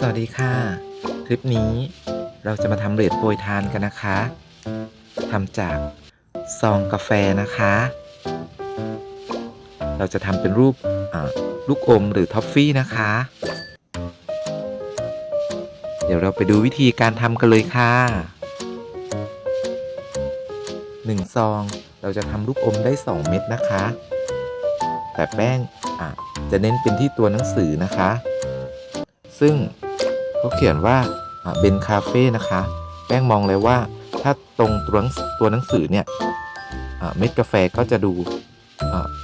สวัสดีค่ะ คลิปนี้เราจะมาทำเหรียญโปรยทานกันนะคะทำจากซองกาแฟนะคะ เราจะทำเป็นรูปลูกอมหรือท็อฟฟี่นะคะ เดี๋ยวเราไปดูวิธีการทำกันเลยค่ะหนึ่งซองเราจะทำลูกอมได้ 2 เม็ดนะคะ แต่แป้งอะจะเน้นเป็นที่ตัวหนังสือนะคะ ซึ่ง เขาเขียนว่าเบนคาเฟ่นะคะ แป้งมองเลยว่าถ้าตรงตัวหนังตัวหนังสือเนี่ยเม็ดกาแฟก็จะดู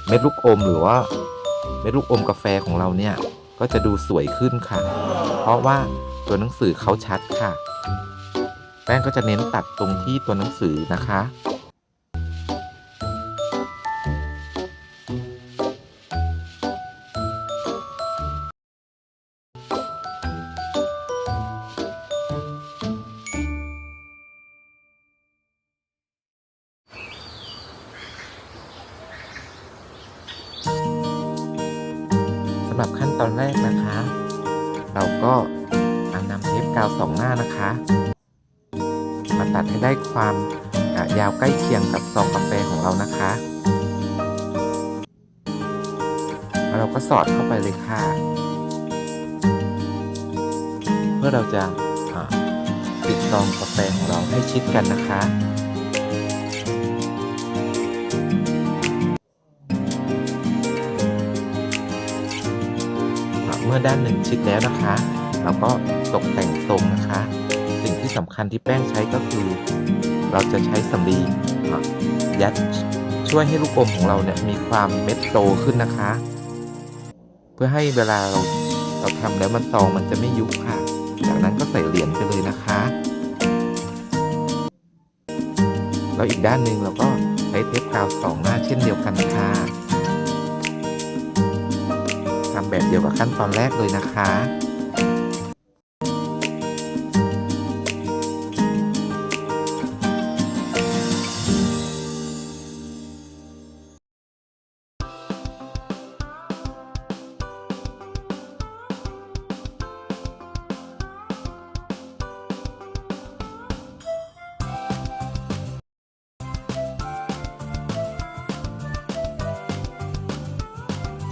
เม็ดลูกอมหรือว่าเม็ดลูกอมกาแฟของเราเนี่ยก็จะดูสวยขึ้นค่ะ เพราะว่าตัวหนังสือเขาชัดค่ะ แป้งก็จะเน้นตัดตรงที่ตัวหนังสือนะคะำหรับขั้นตอนแรกนะคะ เราก็อ่านำเทปกาวสองหน้านะคะ มาตัดให้ได้ความอะยาวใกล้เคียงกับซองกาแฟของเรานะคะแล้วเราก็สอดเข้าไปเลยค่ะ เพื่อเราจะอะปิดซองกาแฟของเราให้ชิดกันนะคะ มื่อด้านหนึ่งชิดแล้วนะคะ เราก็ตกแต่งทรงนะคะ สิ่งที่สำคัญที่แป้งใช้ก็คือ เราจะใช้สำลีอยัดช่วยให้ลูกอมของเราเนี่ยมีความเม็ดโตขึ้นนะคะ เพื่อให้เวลาเราเราทำแล้วมันซองมันจะไม่ยุบค่ะ จากนั้นก็ใส่เหรียญไปเลยนะคะ แล้วอีกด้านหนึ่งเราก็ใช้เทปกาวสองหน้าเช่นเดียวกันค่ะำแบบเดียวกับขั้นตอนแรกเลยนะคะ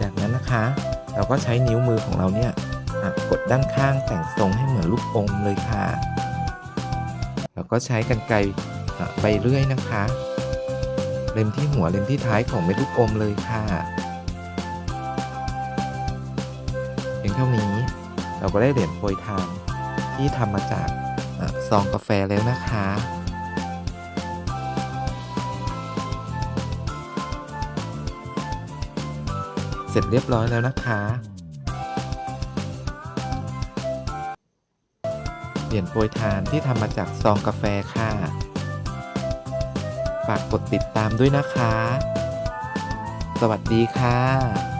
จากนั้นนะคะ เราก็ใช้นิ้วมือของเราเนี่ยกดด้านข้างแต่งทรงให้เหมือนลูกอมเลยค่ะแล้วก็ใช้กันไกรอะใบเลื่อยนะคะ เล็มที่หัวเล็มที่ท้ายของเม็ดลูกอมเลยค่ะเพียงเท่านี้เราก็ได้เหรียญโปรยทานที่ทำมาจากอซองกาแฟแล้วนะคะ เสร็จเรียบร้อยแล้วนะคะ เหรียญโปรยทานที่ทำมาจากซองกาแฟค่ะ ฝากกดติดตามด้วยนะคะ สวัสดีค่ะ